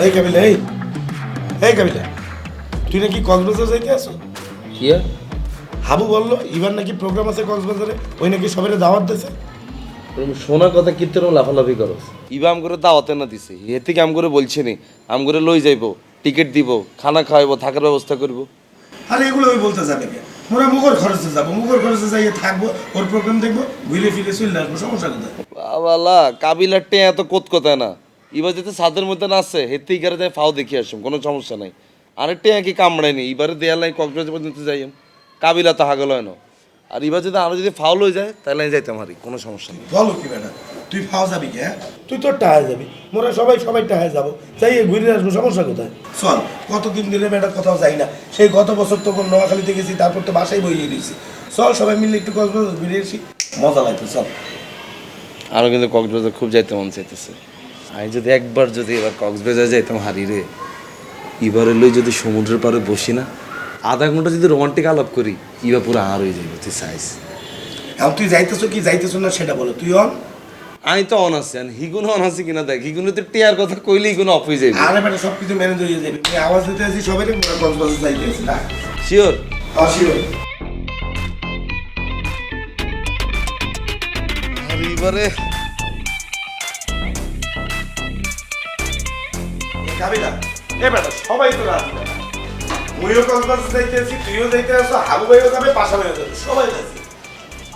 এই কাবিলা এই। এই কাবিলা তুই নাকি কক্সবাজার যাইতে আসো? কি হাবু বলল এবার নাকি প্রোগ্রাম আছে কক্সবাজারে ওই নাকি সবাই দাওয়াত দিয়েছে তুমি শোনা কথা কীর্তন লাফালাফি করো ইবা আম করে দাওয়াতে না দিছে এ থেকে আম করে বলছে নি আম করে লই যাইবো টিকিট দিব খানা খাওয়াইবো থাকার ব্যবস্থা করব। আরে এগুলো ওই বলতে যাবে কে? মোরা মুগর খরচে যাব মুগর খরচে যাইয়ে থাকব ওর প্রোগ্রাম দেখব ঘুরে ফিরে চলে আসব সমস্যা কোথায়? বাবালা কাবিলার টে এত কোত কথা না। এবার যেতে ছাদের মধ্যে নাচছে হেতে ইগারে যায় ফাও দেখি আসুম কোনো সমস্যা নাই। আরে টে কি কামড়ায়নি এবারে দেয়াল নাই কক্সবাজার পর্যন্ত যাই কাবিলা তো হাগল হয় না। আর এবার যদি আরও যদি ফাউল হয়ে যায় তাহলে আমি যাইতাম হারি কোনো সমস্যা নেই। বলো কি বেটা তুই ফাও যাবি কে হ্যাঁ? তুই তোর টাহায় যাবি। মোরা সবাই সবাই টাহায় যাব। যাইয়ে ঘুরে আসব সমস্যা কোথায়? চল কতদিন ধরে বেটা কোথাও যাই না সেই গত বছর তো নোয়াখালীতে গেছি তারপর তো বাসায় বইয়ে দিয়েছি। চল সবাই মিলে একটু কক্সবাজার ঘুরে আসি। মজা লাগবে চল। আরও কিন্তু কক্সবাজার খুব যাইতে মন চাইতেছে। আমি যদি একবার যদি এবার কক্সবাজার যাইতাম হারি রে এবারে লই যদি সমুদ্রের পাড়ে বসি না আধা ঘণ্টা যদি রোমান্টিক আলাপ করি ইবা পুরো আর হয়ে যাবে তুই সাইজ এখন তুই যাইতেছো কি যাইতেছো না সেটা বলো তুই অন? আমি তো অন আছি হিগুন অন আছি কিনা দেখ হিগুনে তো টিয়ার কথা কইলে হিগুন অফ হয়ে যাবে আরে বেটা সব কিছু ম্যানেজ হয়ে যাবে আমি আওয়াজ দিতে আছি সবাই মোরা কক্সবাজার যাইতে আছি না? শিওর অসিও আর এবারে এ বেটা সবাই তো রাজি। মুইও কক্সবাজার যাইতে আছি তুইও যাইতে আসো হাবু ভাইও যাবে পাশা ভাইও যাবে সবাই যাচ্ছি।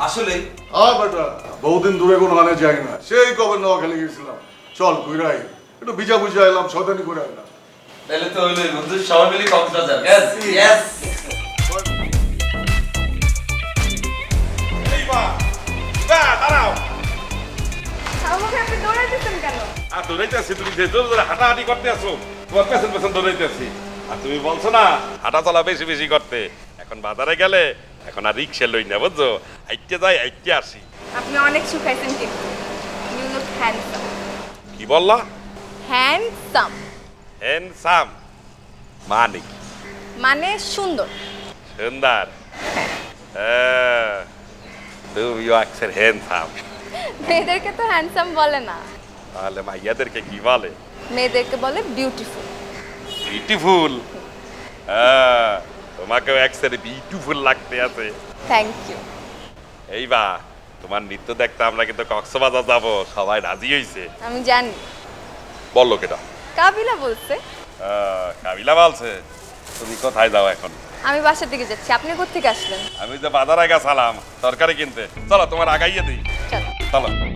আসলে আর বেটা বহুদিন দূরে কোনো মানে যাই না। সেই কবে নোয়াখালী গেছিলাম চল ঘুরাই। একটু ভিজা বুঝা এলাম সদানি ঘুরে আইলাম তাহলে তো হইল বন্ধু সবাই মিলে কক্সবাজার। দৌড়াইতেছি তুমি যে জোরে জোরে হাঁটাহাঁটি করতে আসো তোমার পেছন পেছন দৌড়াইতেছি আর তুমি বলছো না হাঁটা চলা বেশি বেশি করতে। এখন বাজারে গেলে এখন আর রিক্সা লই না বুঝছ? যাই আসি। আপনি অনেক শুকাইছেন কিন্তু। ইউ লুক হ্যান্ডসাম কি বললা? হ্যান্ডসাম হ্যান্ডসাম মানে কি? মানে সুন্দর। সুন্দর। হ্যাঁ, তুমি আকসের হ্যান্ডসাম মেয়েদেরকে তো হ্যান্ডসাম বলে না। তাহলে মাইয়াদেরকে কি বলে? মেয়েদেরকে বলে বিউটিফুল বিউটিফুল হ্যাঁ তোমাকেও একসের বিউটিফুল লাগতে আছে। থ্যাংক ইউ এই বা তোমার নৃত্য দেখতে আমরা কিন্তু কক্সবাজার যাব সবাই রাজি হইছে। আমি জানি। বলল কেটা। কাবিলা বলছে। আহ, কাবিলা বলছে তুমি কোথায় যাও এখন? আমি বাসার দিকে যাচ্ছি আপনি কোথেকে আসলেন? আমি যে বাজারে গেছিলাম তরকারি কিনতে। চলো তোমার আগাইয়ে দিই। চলো। চলো।